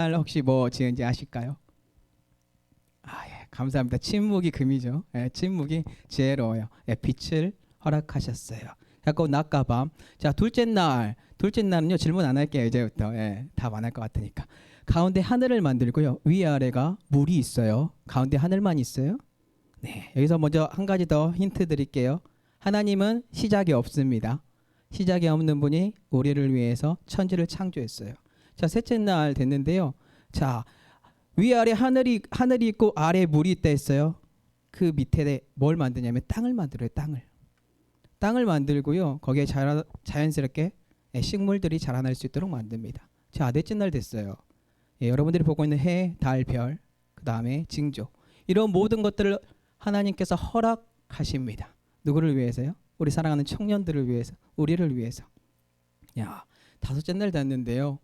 날 혹시 뭐 지은지 아실까요? 아, 예, 감사합니다. 침묵이 금이죠. 예, 침묵이 지혜로워요. 예, 빛을 허락하셨어요. 자꾸 낮과 밤. 자, 둘째 날. 둘째 날은요. 질문 안 할게요. 이제부터. 예, 답 안 할 것 같으니까. 가운데 하늘을 만들고요. 위아래가 물이 있어요. 가운데 하늘만 있어요. 네. 여기서 먼저 한 가지 더 힌트 드릴게요. 하나님은 시작이 없습니다. 시작이 없는 분이 우리를 위해서 천지를 창조했어요. 자, 셋째 날 됐는데요. 자, 위아래 하늘이 하늘이 있고 아래 물이 있다 했어요. 그 밑에 뭘 만드냐면 땅을 만들어요. 땅을. 땅을 만들고요. 거기에 자라, 자연스럽게 예, 식물들이 자라날 수 있도록 만듭니다. 자, 넷째 날 됐어요. 예, 여러분들이 보고 있는 해, 달, 별, 그 다음에 징조 이런 모든 것들을 하나님께서 허락하십니다. 누구를 위해서요? 우리 사랑하는 청년들을 위해서, 우리를 위해서. 야, 다섯째 날 됐는데요.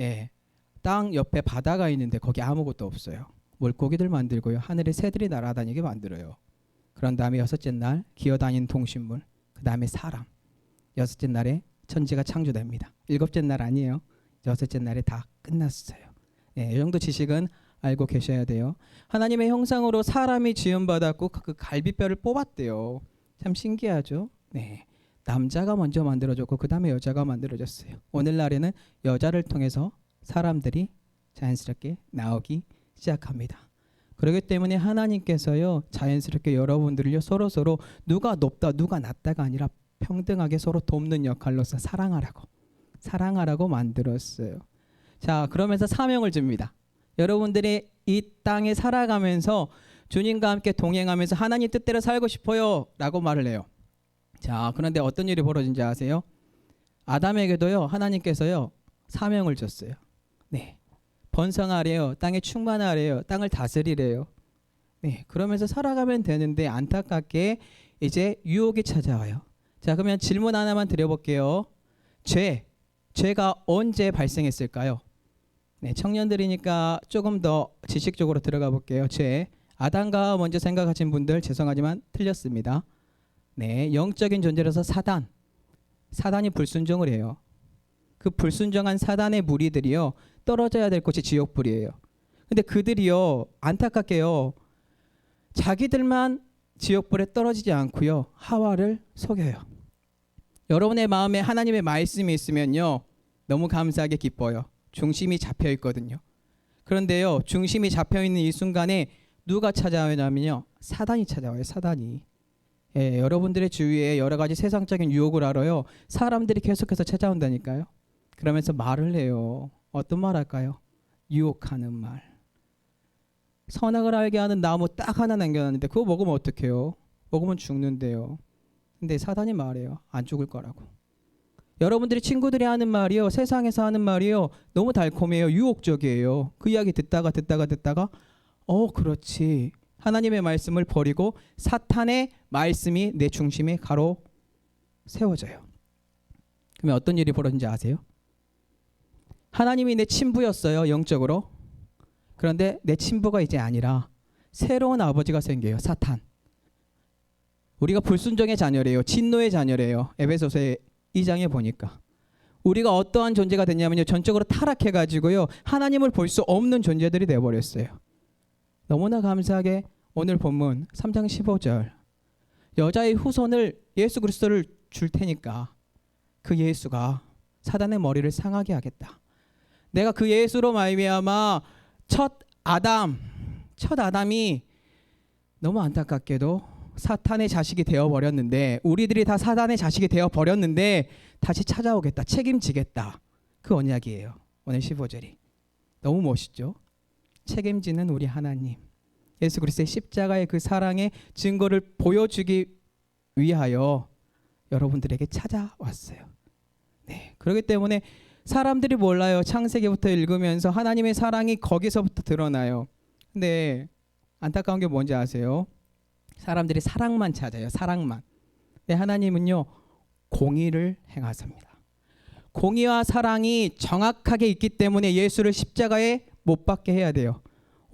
예, 땅 옆에 바다가 있는데 거기 아무것도 없어요. 물고기들 만들고요. 하늘에 새들이 날아다니게 만들어요. 그런 다음에 여섯째 날 기어다니는 동식물, 그 다음에 사람. 여섯째 날에 천지가 창조됩니다. 일곱째 날 아니에요. 여섯째 날에 다 끝났어요. 예, 이 정도 지식은 알고 계셔야 돼요. 하나님의 형상으로 사람이 지음받았고 그 갈비뼈를 뽑았대요. 참 신기하죠. 네. 남자가 먼저 만들어졌고 그 다음에 여자가 만들어졌어요. 오늘날에는 여자를 통해서 사람들이 자연스럽게 나오기 시작합니다. 그렇기 때문에 하나님께서요 자연스럽게 여러분들을요 서로 서로 누가 높다 누가 낮다가 아니라 평등하게 서로 돕는 역할로서 사랑하라고 사랑하라고 만들었어요. 자 그러면서 사명을 줍니다. 여러분들이 이 땅에 살아가면서 주님과 함께 동행하면서 하나님 뜻대로 살고 싶어요라고 말을 해요. 자 그런데 어떤 일이 벌어진지 아세요? 아담에게도요 하나님께서요 사명을 줬어요. 네. 번성하래요. 땅에 충만하래요. 땅을 다스리래요. 네. 그러면서 살아가면 되는데 안타깝게 이제 유혹이 찾아와요. 자, 그러면 질문 하나만 드려볼게요. 죄. 죄가 언제 발생했을까요? 네, 청년들이니까 조금 더 지식적으로 들어가 볼게요. 죄. 아담과 먼저 생각하신 분들 죄송하지만 틀렸습니다. 네, 영적인 존재로서 사단. 사단이 불순종을 해요. 그 불순종한 사단의 무리들이요 떨어져야 될 곳이 지옥 불이에요. 근데 그들이요 안타깝게요 자기들만 지옥불에 떨어지지 않고요 하와를 속여요. 여러분의 마음에 하나님의 말씀이 있으면요 너무 감사하게 기뻐요. 중심이 잡혀 있거든요. 그런데요 중심이 잡혀 있는 이 순간에 누가 찾아오냐면요 사단이 찾아와요. 사단이. 예, 여러분들의 주위에 여러 가지 세상적인 유혹을 알아요. 사람들이 계속해서 찾아온다니까요. 그러면서 말을 해요. 어떤 말 할까요? 유혹하는 말. 선악을 알게 하는 나무 딱 하나 남겨놨는데 그거 먹으면 어떡해요? 먹으면 죽는데요. 근데 사단이 말해요. 안 죽을 거라고. 여러분들이 친구들이 하는 말이요. 세상에서 하는 말이요. 너무 달콤해요. 유혹적이에요. 그 이야기 듣다가 듣다가 듣다가 어 그렇지. 하나님의 말씀을 버리고 사탄의 말씀이 내 중심에 가로 세워져요. 그러면 어떤 일이 벌어진지 아세요? 하나님이 내 친부였어요 영적으로 그런데 내 친부가 이제 아니라 새로운 아버지가 생겨요 사탄 우리가 불순종의 자녀래요 진노의 자녀래요 에베소서의 2장에 보니까 우리가 어떠한 존재가 됐냐면요 전적으로 타락해 가지고요 하나님을 볼 수 없는 존재들이 되어 버렸어요 너무나 감사하게 오늘 본문 3장 15절 여자의 후손을 예수 그리스도를 줄 테니까 그 예수가 사단의 머리를 상하게 하겠다. 내가 그 예수로 말미암아 첫 아담, 첫 아담이 너무 안타깝게도 사탄의 자식이 되어 버렸는데 우리들이 다 사단의 자식이 되어 버렸는데 다시 찾아오겠다. 책임지겠다. 그 언약이에요. 오늘 15절이. 너무 멋있죠? 책임지는 우리 하나님. 예수 그리스도의 십자가의 그 사랑의 증거를 보여주기 위하여 여러분들에게 찾아왔어요. 네. 그렇기 때문에 사람들이 몰라요. 창세기부터 읽으면서 하나님의 사랑이 거기서부터 드러나요. 근데 안타까운 게 뭔지 아세요? 사람들이 사랑만 찾아요. 사랑만. 근데 하나님은요. 공의를 행하십니다. 공의와 사랑이 정확하게 있기 때문에 예수를 십자가에 못 박게 해야 돼요.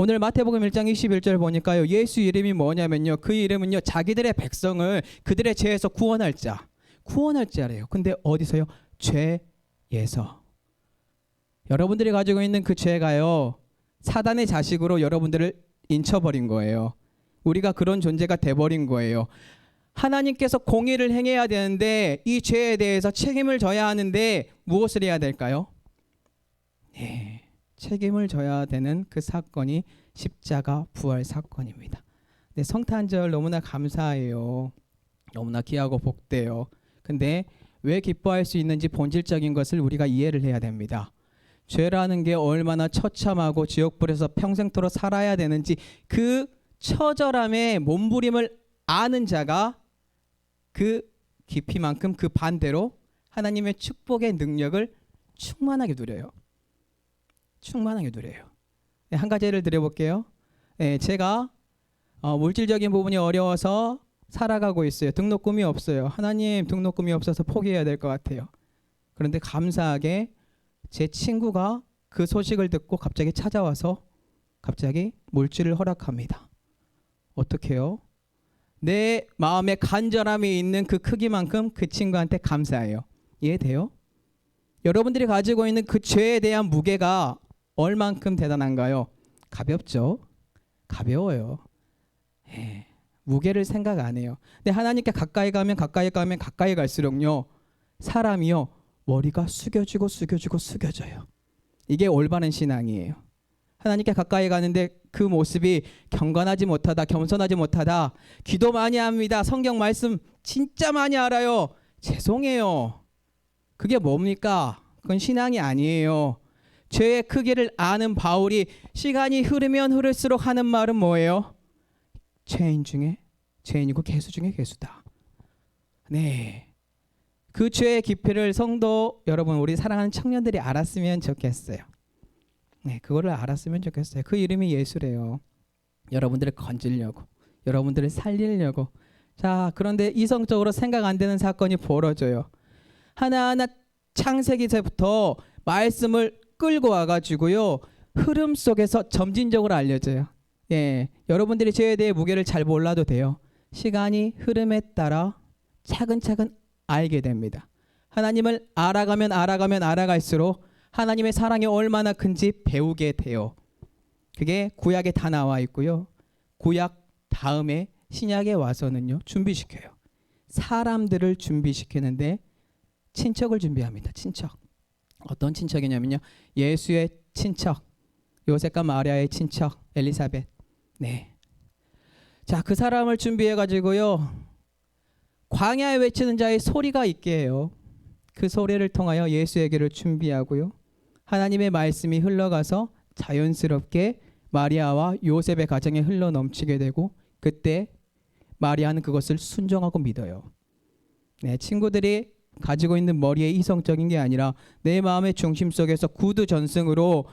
오늘 마태복음 1장 21절 보니까요. 예수 이름이 뭐냐면요. 그 이름은요. 자기들의 백성을 그들의 죄에서 구원할 자. 구원할 자래요. 근데 어디서요? 죄에서. 여러분들이 가지고 있는 그 죄가요. 사단의 자식으로 여러분들을 인쳐버린 거예요. 우리가 그런 존재가 돼버린 거예요. 하나님께서 공의를 행해야 되는데 이 죄에 대해서 책임을 져야 하는데 무엇을 해야 될까요? 네, 책임을 져야 되는 그 사건이 십자가 부활 사건입니다. 네, 성탄절 너무나 감사해요. 너무나 귀하고 복돼요. 근데 왜 기뻐할 수 있는지 본질적인 것을 우리가 이해를 해야 됩니다. 죄라는 게 얼마나 처참하고 지옥불에서 평생토록 살아야 되는지 그 처절함의 몸부림을 아는 자가 그 깊이만큼 그 반대로 하나님의 축복의 능력을 충만하게 누려요. 충만하게 누려요. 네, 한 가지 예를 드려볼게요. 네, 제가 어, 물질적인 부분이 어려워서 살아가고 있어요. 등록금이 없어요. 하나님 등록금이 없어서 포기해야 될 것 같아요. 그런데 감사하게 제 친구가 그 소식을 듣고 갑자기 찾아와서 갑자기 물질을 허락합니다. 어떻게요? 내 마음에 간절함이 있는 그 크기만큼 그 친구한테 감사해요. 이해돼요? 여러분들이 가지고 있는 그 죄에 대한 무게가 얼만큼 대단한가요? 가볍죠? 가벼워요. 예, 무게를 생각 안 해요. 근데 하나님께 가까이 가면 가까이 가면 가까이 갈수록요. 사람이요. 머리가 숙여지고 숙여지고 숙여져요. 이게 올바른 신앙이에요. 하나님께 가까이 가는데 그 모습이 경건하지 못하다, 겸손하지 못하다, 기도 많이 합니다. 성경 말씀 진짜 많이 알아요. 죄송해요. 그게 뭡니까? 그건 신앙이 아니에요. 죄의 크기를 아는 바울이 시간이 흐르면 흐를수록 하는 말은 뭐예요? 죄인 중에 죄인이고 개수 중에 개수다. 네. 그 죄의 깊이를 성도 여러분 우리 사랑하는 청년들이 알았으면 좋겠어요. 네, 그거를 알았으면 좋겠어요. 그 이름이 예수래요. 여러분들을 건지려고, 여러분들을 살리려고. 자, 그런데 이성적으로 생각 안 되는 사건이 벌어져요. 하나하나 창세기서부터 말씀을 끌고 와가지고요 흐름 속에서 점진적으로 알려져요. 예, 여러분들이 죄에 대해 무게를 잘 몰라도 돼요. 시간이 흐름에 따라 차근차근 알게 됩니다. 하나님을 알아가면 알아가면 알아갈수록 하나님의 사랑이 얼마나 큰지 배우게 돼요. 그게 구약에 다 나와 있고요. 구약 다음에 신약에 와서는요 준비시켜요. 사람들을 준비시키는데 친척을 준비합니다. 친척. 어떤 친척이냐면요. 예수의 친척, 요셉과 마리아의 친척 엘리사벳. 네. 자, 그 사람을 준비해 가지고요. 광야에 외치는 자의 소리가 있게 해요. 그 소리를 통하여 예수에게를 준비하고요. 하나님의 말씀이 흘러가서 자연스럽게 마리아와 요셉의 가정에 흘러 넘치게 되고 그때 마리아는 그것을 순종하고 믿어요. 네, 친구들이 가지고 있는 머리에 이성적인 게 아니라 내 마음의 중심 속에서 구두 전승으로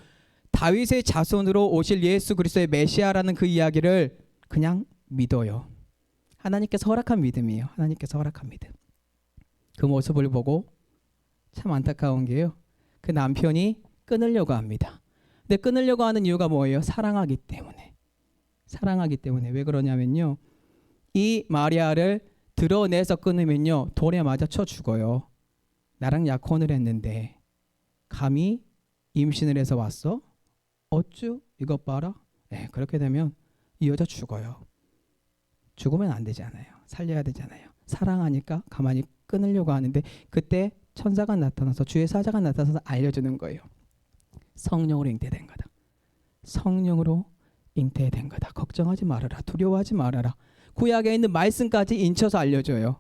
다윗의 자손으로 오실 예수 그리스도의 메시아라는 그 이야기를 그냥 믿어요. 하나님께서 허락한 믿음이에요. 하나님께서 허락한 믿음. 그 모습을 보고 참 안타까운 게요. 그 남편이 끊으려고 합니다. 근데 끊으려고 하는 이유가 뭐예요? 사랑하기 때문에. 사랑하기 때문에 왜 그러냐면요. 이 마리아를 드러내서 끊으면요. 돌에 맞아 쳐 죽어요. 나랑 약혼을 했는데 감히 임신을 해서 왔어? 어쭈? 이것 봐라. 네, 그렇게 되면 이 여자 죽어요. 죽으면 안 되잖아요. 살려야 되잖아요. 사랑하니까 가만히 끊으려고 하는데 그때 천사가 나타나서 주의 사자가 나타나서 알려주는 거예요. 성령으로 잉태된 거다. 성령으로 잉태된 거다. 걱정하지 말아라. 두려워하지 말아라. 구약에 있는 말씀까지 인쳐서 알려줘요.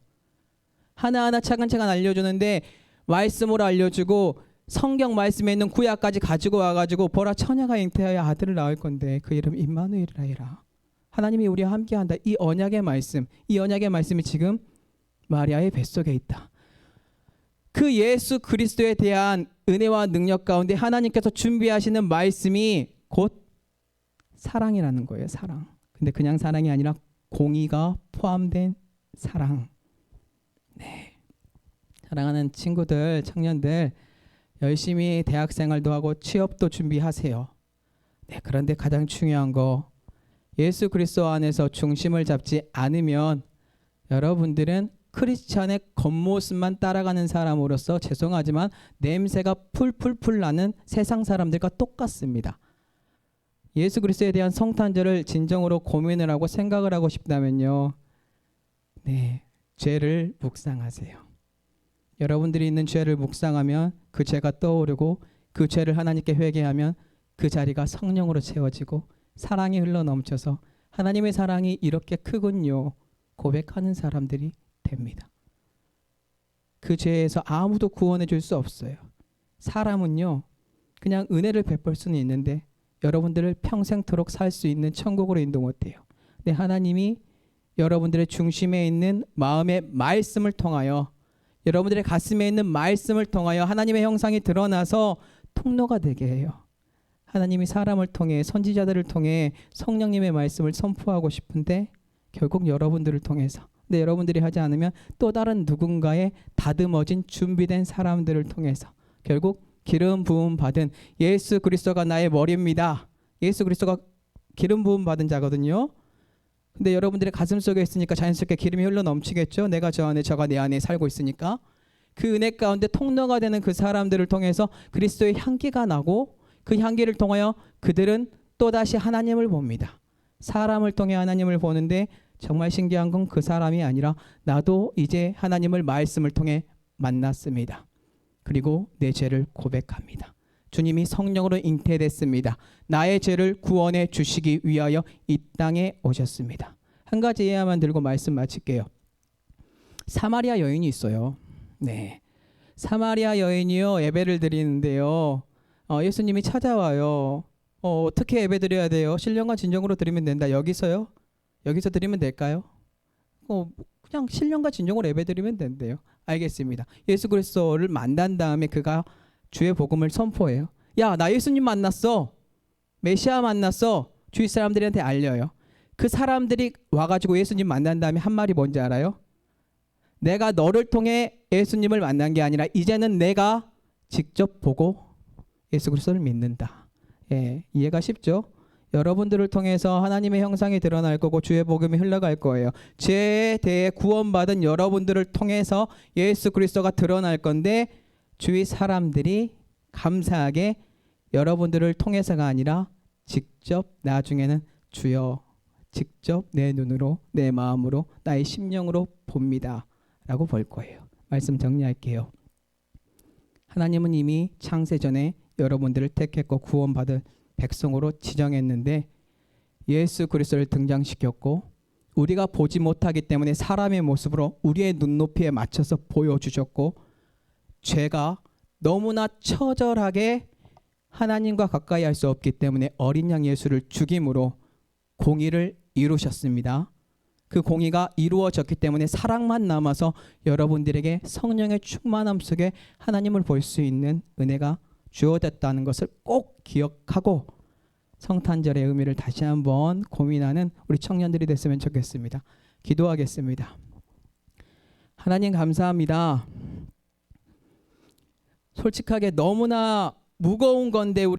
하나하나 차근차근 알려주는데 말씀으로 알려주고 성경 말씀에 있는 구약까지 가지고 와가지고 보라 처녀가 잉태하여 아들을 낳을 건데 그 이름 임마누엘이라 해라. 하나님이 우리와 함께한다. 이 언약의 말씀, 이 언약의 말씀이 지금 마리아의 뱃속에 있다. 그 예수 그리스도에 대한 은혜와 능력 가운데 하나님께서 준비하시는 말씀이 곧 사랑이라는 거예요. 사랑. 근데 그냥 사랑이 아니라 공의가 포함된 사랑. 네. 사랑하는 친구들, 청년들 열심히 대학 생활도 하고 취업도 준비하세요. 네. 그런데 가장 중요한 거 예수 그리스도 안에서 중심을 잡지 않으면 여러분들은 크리스찬의 겉모습만 따라가는 사람으로서 죄송하지만 냄새가 풀풀풀 나는 세상 사람들과 똑같습니다. 예수 그리스도에 대한 성탄절을 진정으로 고민을 하고 생각을 하고 싶다면요. 네, 죄를 묵상하세요. 여러분들이 있는 죄를 묵상하면 그 죄가 떠오르고 그 죄를 하나님께 회개하면 그 자리가 성령으로 채워지고 사랑이 흘러 넘쳐서 하나님의 사랑이 이렇게 크군요. 고백하는 사람들이 됩니다. 그 죄에서 아무도 구원해 줄 수 없어요. 사람은요. 그냥 은혜를 베풀 수는 있는데 여러분들을 평생토록 살 수 있는 천국으로 인도 못해요. 근데 하나님이 여러분들의 중심에 있는 마음의 말씀을 통하여 여러분들의 가슴에 있는 말씀을 통하여 하나님의 형상이 드러나서 통로가 되게 해요. 하나님이 사람을 통해 선지자들을 통해 성령님의 말씀을 선포하고 싶은데 결국 여러분들을 통해서 근데 여러분들이 하지 않으면 또 다른 누군가의 다듬어진 준비된 사람들을 통해서 결국 기름 부음 받은 예수 그리스도가 나의 머리입니다. 예수 그리스도가 기름 부음 받은 자거든요. 근데 여러분들의 가슴 속에 있으니까 자연스럽게 기름이 흘러 넘치겠죠. 내가 저 안에 저가 내 안에 살고 있으니까 그 은혜 가운데 통로가 되는 그 사람들을 통해서 그리스도의 향기가 나고 그 향기를 통하여 그들은 또 다시 하나님을 봅니다. 사람을 통해 하나님을 보는데 정말 신기한 건 그 사람이 아니라 나도 이제 하나님을 말씀을 통해 만났습니다. 그리고 내 죄를 고백합니다. 주님이 성령으로 잉태됐습니다. 나의 죄를 구원해 주시기 위하여 이 땅에 오셨습니다. 한 가지 예화만 들고 말씀 마칠게요. 사마리아 여인이 있어요. 네. 사마리아 여인이요 예배를 드리는데요. 어, 예수님이 찾아와요. 어, 어떻게 예배 드려야 돼요? 신령과 진정으로 드리면 된다. 여기서요? 여기서 드리면 될까요? 어, 그냥 신령과 진정으로 예배 드리면 된대요. 알겠습니다. 예수 그리스도를 만난 다음에 그가 주의 복음을 선포해요. 야, 나 예수님 만났어. 메시아 만났어. 주위 사람들한테 알려요. 그 사람들이 와가지고 예수님 만난 다음에 한 말이 뭔지 알아요? 내가 너를 통해 예수님을 만난 게 아니라 이제는 내가 직접 보고 예수 그리스도를 믿는다. 예, 이해가 쉽죠? 여러분들을 통해서 하나님의 형상이 드러날 거고 주의 복음이 흘러갈 거예요. 죄에 대해 구원받은 여러분들을 통해서 예수 그리스도가 드러날 건데 주위 사람들이 감사하게 여러분들을 통해서가 아니라 직접 나중에는 주여 직접 내 눈으로 내 마음으로 나의 심령으로 봅니다라고 볼 거예요. 말씀 정리할게요. 하나님은 이미 창세 전에 여러분들을 택했고 구원받은 백성으로 지정했는데 예수 그리스도를 등장시켰고 우리가 보지 못하기 때문에 사람의 모습으로 우리의 눈높이에 맞춰서 보여주셨고 죄가 너무나 처절하게 하나님과 가까이 할 수 없기 때문에 어린 양 예수를 죽임으로 공의를 이루셨습니다. 그 공의가 이루어졌기 때문에 사랑만 남아서 여러분들에게 성령의 충만함 속에 하나님을 볼 수 있는 은혜가 주어졌다는 것을 꼭 기억하고 성탄절의 의미를 다시 한번 고민하는 우리 청년들이 됐으면 좋겠습니다. 기도하겠습니다. 하나님 감사합니다. 솔직하게 너무나 무거운 건데 우리